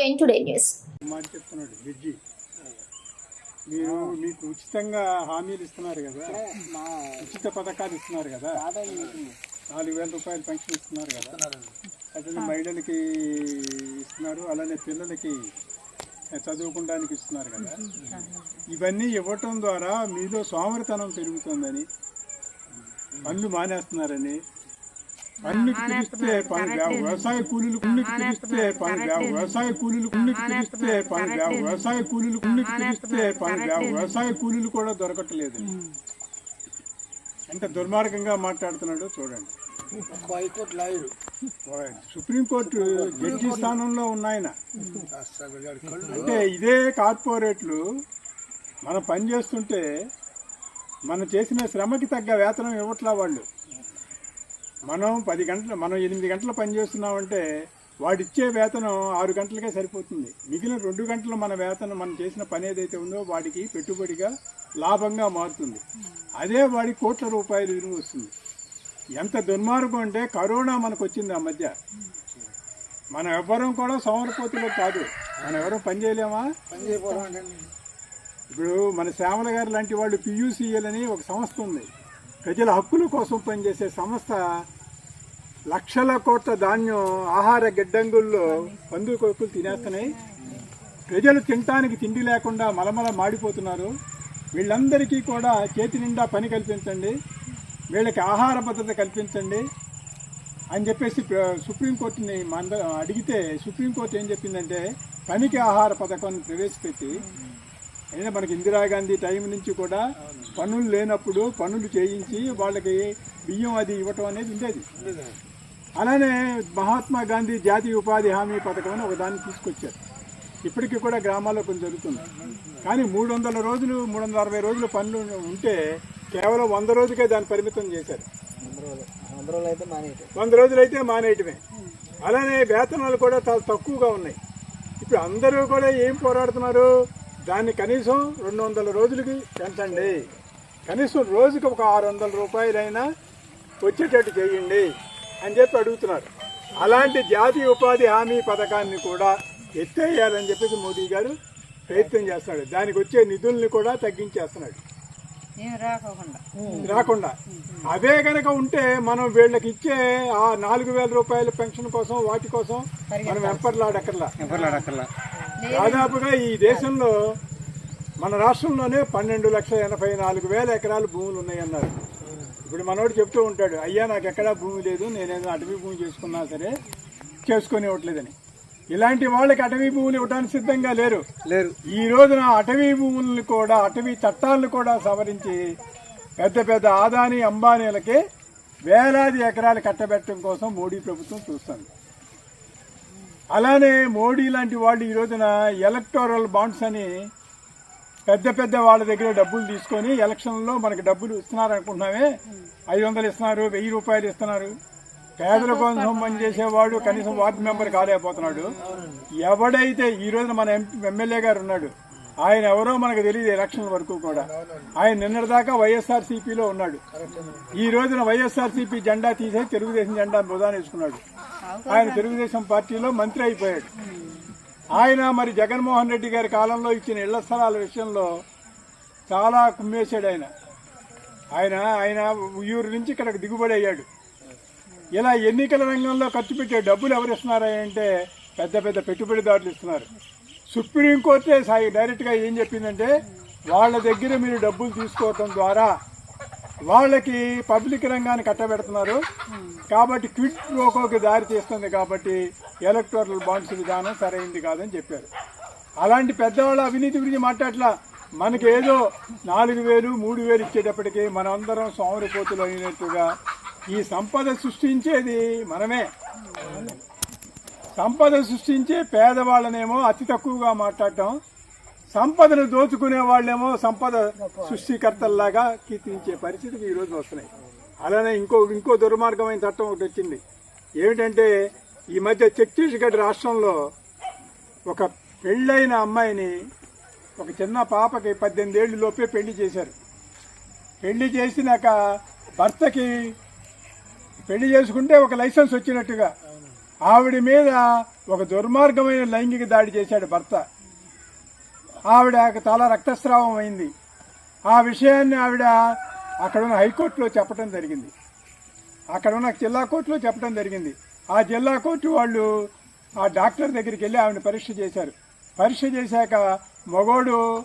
ఎన్ today news మీరు మీకు ఉచితంగా హామీలు ఇస్తున్నారు కదా. ఉచిత పథకాలు ఇస్తున్నారు కదా. నాలుగు వేల రూపాయలు పెన్షన్ ఇస్తున్నారు కదా. అట్లనే మహిళలకి ఇస్తున్నారు అలానే పిల్లలకి చదువుకోవడానికి ఇస్తున్నారు కదా. ఇవన్నీ ఇవ్వటం ద్వారా మీలో సోమరితనం పెరుగుతుందని పనులు మానేస్తున్నారని పన్నుకి పిలిస్తే పని వ్యవ- వ్యవసాయ కూలీలు కుళ్ళుకి పిలిస్తే పని వ్యవ- వ్యవసాయ కూలీలు కుళ్ళుకి పిలిస్తే పని వ్యవ- వ్యవసాయ కూలీలు కుళ్ళుకి పిలిస్తే పని వ్యవ- వ్యవసాయ కూలీలు కూడా దొరకట్లేదు ఎంత దుర్మార్గంగా మాట్లాడుతున్నాడో చూడండి. High court lawyer. సుప్రీంకోర్టు జడ్జి స్థానంలో ఉన్నాయన అంటే ఇదే కార్పొరేట్లు మనం పని చేస్తుంటే మనం చేసిన శ్రమకి తగ్గ వేతనం ఇవ్వట్లా వాళ్ళు. మనం పది గంటలు మనం ఎనిమిది గంటలు పని చేస్తున్నామంటే వాడిచ్చే వేతనం ఆరు గంటలకే సరిపోతుంది. మిగిలిన రెండు గంటలు మన వేతనం మనం చేసిన పని ఏదైతే ఉందో వాడికి పెట్టుబడిగా లాభంగా మారుతుంది. అదే వాడి కోట్ల రూపాయలు విలువ వస్తుంది. ఎంత దుర్మార్గం అంటే కరోనా మనకు వచ్చింది ఆ మధ్య. మనం ఎవ్వరం కూడా సోమరపోతులు కాదు. మనం ఎవరం పని చేయలేమా ఇప్పుడు మన శ్యామల గారు లాంటి వాళ్ళు పియూసీఎల్ అని ఒక సంస్థ ఉంది. ప్రజల హక్కుల కోసం పనిచేసే సంస్థ లక్షల కోట్ల ధాన్యం ఆహార గిడ్డంగుల్లో పందుల కొడుకులు తినేస్తున్నాయి. ప్రజలు తినటానికి తిండి లేకుండా మలమల మాడిపోతున్నారు. వీళ్ళందరికీ కూడా చేతి నిండా పని కల్పించండి. వీళ్ళకి ఆహార భద్రత కల్పించండి అని చెప్పేసి సుప్రీంకోర్టుని మంద అడిగితే సుప్రీంకోర్టు ఏం చెప్పిందంటే పనికి ఆహార పథకాన్ని ప్రవేశపెట్టి అయినా మనకి ఇందిరాగాంధీ టైం నుంచి కూడా పనులు లేనప్పుడు పనులు చేయించి వాళ్ళకి బియ్యం అది ఇవ్వటం అనేది ఉండేది. అలానే మహాత్మా గాంధీ జాతీయ ఉపాధి హామీ పథకం అని ఒకదాన్ని తీసుకొచ్చారు. ఇప్పటికీ కూడా గ్రామాల్లో కొంచెం జరుగుతుంది కానీ మూడు వందల రోజులు మూడు వందల అరవై రోజులు పనులు ఉంటే కేవలం వంద రోజుకే దాన్ని పరిమితం చేశారు. వంద రోజులు అయితే వంద రోజులైతే మానేయటమే. అలానే వేతనాలు కూడా చాలా తక్కువగా ఉన్నాయి. ఇప్పుడు అందరూ కూడా ఏం పోరాడుతున్నారు? దాన్ని కనీసం రెండు వందల రోజులకి పెంచండి. కనీసం రోజుకి ఒక ఆరు వందల రూపాయలైనా వచ్చేటట్టు చేయండి అని చెప్పి అడుగుతున్నారు. అలాంటి జాతీయ ఉపాధి హామీ పథకాన్ని కూడా ఎత్తేయాలని చెప్పేసి మోదీ గారు ప్రయత్నం చేస్తున్నాడు. దానికి వచ్చే నిధుల్ని కూడా తగ్గించేస్తున్నాడు. రాకుండా. అవే కనుక ఉంటే మనం వీళ్ళకి ఇచ్చే ఆ నాలుగు వేల రూపాయల పెన్షన్ కోసం వాటి కోసం మనం వెంపర్లాడక్కర్లా. దాదాపుగా ఈ దేశంలో మన రాష్ట్రంలోనే పన్నెండు లక్షల ఎనభై నాలుగు వేల ఎకరాలు భూములు ఉన్నాయన్నారు. ఇప్పుడు మనోడు చెప్తూ ఉంటాడు అయ్యా నాకు ఎక్కడా భూమి లేదు నేనేదో అటవీ భూమి చేసుకున్నా సరే చేసుకొని ఇవ్వట్లేదని ఇలాంటి వాళ్ళకి అటవీ భూములు ఇవ్వడానికి సిద్ధంగా లేరు. లేరు. ఈ రోజున అటవీ భూములను కూడా అటవీ చట్టాలను కూడా సవరించి పెద్ద పెద్ద ఆదాని అంబానీలకి వేలాది ఎకరాలు కట్టబెట్టడం కోసం మోడీ ప్రభుత్వం చూస్తుంది. అలానే మోడీ లాంటి వాళ్ళు ఈ రోజున ఎలక్టోరల్ బాండ్స్ అని పెద్ద పెద్ద వాళ్ళ దగ్గర డబ్బులు తీసుకొని ఎలక్షన్లో మనకి డబ్బులు ఇస్తున్నారు అనుకుంటున్నామే ఐదు వందలు ఇస్తున్నారు వెయ్యి రూపాయలు ఇస్తున్నారు. పేదల కోసం పనిచేసేవాడు కనీసం వార్డు మెంబర్ కాలేకపోతున్నాడు. ఎవడైతే ఈ రోజున మన ఎమ్మెల్యే గారు ఉన్నాడు ఆయన ఎవరో మనకు తెలియదు ఎలక్షన్ వరకు కూడా. ఆయన నిన్నటిదాకా వైఎస్ఆర్ సిపిలో ఉన్నాడు. ఈ రోజున వైఎస్ఆర్ సిపి జెండా తీసేసి తెలుగుదేశం జెండా బుధాన వేసుకున్నాడు. ఆయన తెలుగుదేశం పార్టీలో మంత్రి అయిపోయాడు. ఆయన మరి జగన్మోహన్ రెడ్డి గారి కాలంలో ఇచ్చిన ఇళ్ళ స్థలాల విషయంలో చాలా కుమ్మేశాడు ఆయన. ఆయన ఆయన ఉయ్యూరు నుంచి ఇక్కడికి దిగుబడి అయ్యాడు. ఇలా ఎన్నికల రంగంలో ఖర్చు పెట్టే డబ్బులు ఎవరు ఇస్తున్నారంటే పెద్ద పెద్ద పెట్టుబడిదారులు ఇస్తున్నారు. సుప్రీంకోర్టే సాయి డైరెక్ట్గా ఏం చెప్పిందంటే వాళ్ళ దగ్గర మీరు డబ్బులు తీసుకోవటం ద్వారా వాళ్ళకి పబ్లిక్ రంగాన్ని కట్టబెడుతున్నారు. కాబట్టి క్విడ్ ప్రోకోకి దారి తీస్తుంది కాబట్టి ఎలక్టోరల్ బాండ్స్ విధానం సరైంది కాదని చెప్పారు. అలాంటి పెద్దవాళ్ళ అవినీతి గురించి మాట్లాడలా మనకి ఏదో నాలుగు వేలు మూడు వేలు ఇచ్చేటప్పటికి మనందరం సోమరిపోతులు అయినట్టుగా ఈ సంపద సృష్టించేది మనమే. సంపద సృష్టించే పేదవాళ్ళనేమో అతి తక్కువగా మాట్లాడటం సంపదను దోచుకునే వాళ్ళేమో సంపద సృష్టికర్తల్లాగా కీర్తించే పరిస్థితికి రోజు వస్తున్నాయి. అలానే ఇంకో ఇంకో దుర్మార్గమైన చట్టం ఒకటి వచ్చింది. ఏమిటంటే ఈ మధ్య ఛత్తీస్గఢ్ రాష్ట్రంలో ఒక పెళ్ళైన అమ్మాయిని ఒక చిన్న పాపకి పద్దెనిమిది ఏళ్ళు లోపే పెళ్ళి చేశారు. పెళ్ళి చేసినాక భర్తకి పెళ్ళి చేసుకుంటే ఒక లైసెన్స్ వచ్చినట్టుగా ఆవిడ మీద ఒక దుర్మార్గమైన లైంగిక దాడి చేశాడు భర్త. ఆవిడ చాలా రక్తస్రావం అయింది. ఆ విషయాన్ని ఆవిడ అక్కడ ఉన్న హైకోర్టులో చెప్పడం జరిగింది. అక్కడ ఉన్న జిల్లా కోర్టులో చెప్పడం జరిగింది. ఆ జిల్లా కోర్టు వాళ్ళు ఆ డాక్టర్ దగ్గరికి వెళ్ళి ఆవిడ పరీక్ష చేశారు. పరీక్ష చేశాక మగోడు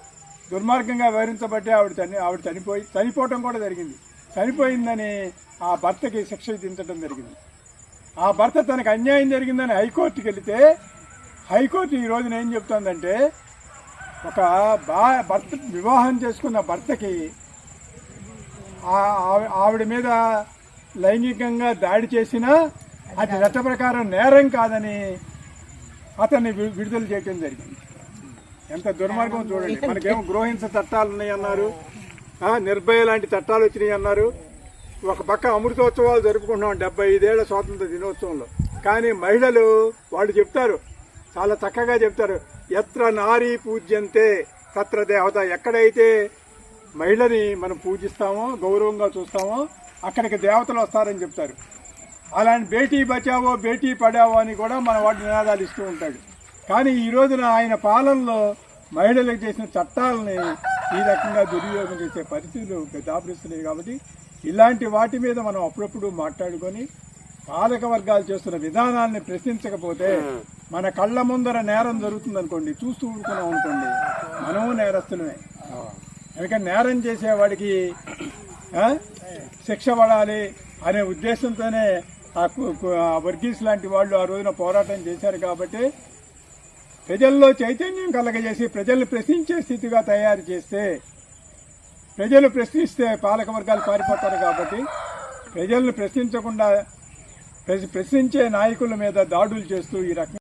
దుర్మార్గంగా వివరించబట్టి ఆవిడ చని ఆవిడ చనిపోయి చనిపోవటం కూడా జరిగింది. చనిపోయిందని ఆ భర్తకి శిక్ష విధించడం జరిగింది. ఆ భర్త తనకు అన్యాయం జరిగిందని హైకోర్టుకి వెళితే హైకోర్టు ఈ రోజున ఏం చెప్తోందంటే ఒక బా భర్త వివాహం చేసుకున్న భర్తకి ఆవిడ మీద లైంగికంగా దాడి చేసినా అది చట్ట ప్రకారం నేరం కాదని అతన్ని వి- విడుదల చేయటం జరిగింది. ఎంత దుర్మార్గం చూడండి. మనకేమో గృహహింస చట్టాలు ఉన్నాయి అన్నారు నిర్భయ లాంటి చట్టాలు వచ్చినాయి అన్నారు ఒక పక్క అమృతోత్సవాలు జరుపుకుంటున్నాం డెబ్బై ఐదేళ్ళ స్వాతంత్ర దినోత్సవంలో. కానీ మహిళలు వాళ్ళు చెప్తారు. చాలా చక్కగా చెప్తారు. ఎత్ర నారీ పూజ్యంతే తత్ర దేవత. ఎక్కడైతే మహిళని మనం పూజిస్తామో గౌరవంగా చూస్తామో అక్కడికి దేవతలు వస్తారని చెప్తారు. అలాంటి బేటీ బచావో బేటీ పడావో అని కూడా మన వాటి నినాదాలు ఇస్తూ ఉంటాడు. కానీ ఈ రోజున ఆయన పాలనలో మహిళలకు చేసిన చట్టాలని ఈ రకంగా దుర్వినియోగం చేసే పరిస్థితులు దాపరిస్తున్నాయి కాబట్టి ఇలాంటి వాటి మీద మనం అప్పుడప్పుడు మాట్లాడుకొని పాలక వర్గాలు చేస్తున్న విధానాన్ని ప్రశ్నించకపోతే మన కళ్ళ ముందర నేరం జరుగుతుంది అనుకోండి చూస్తూ ఊరుకున్నాం అనుకోండి మనము నేరస్తులమే. ఎందుకంటే నేరం చేసేవాడికి శిక్ష పడాలి అనే ఉద్దేశంతోనే ఆ వర్గీస్ లాంటి వాళ్ళు ఆ రోజున పోరాటం చేశారు కాబట్టి ప్రజల్లో చైతన్యం కలగజేసి ప్రజల్ని ప్రశ్నించే స్థితిగా తయారు చేస్తే ప్రజలు ప్రశ్నిస్తే పాలక వర్గాలు పారిపోతారు కాబట్టి ప్రజలను ప్రశ్నించకుండా ప్రశ్నించే నాయకుల మీద దాడులు చేస్తూ ఈ రకంగా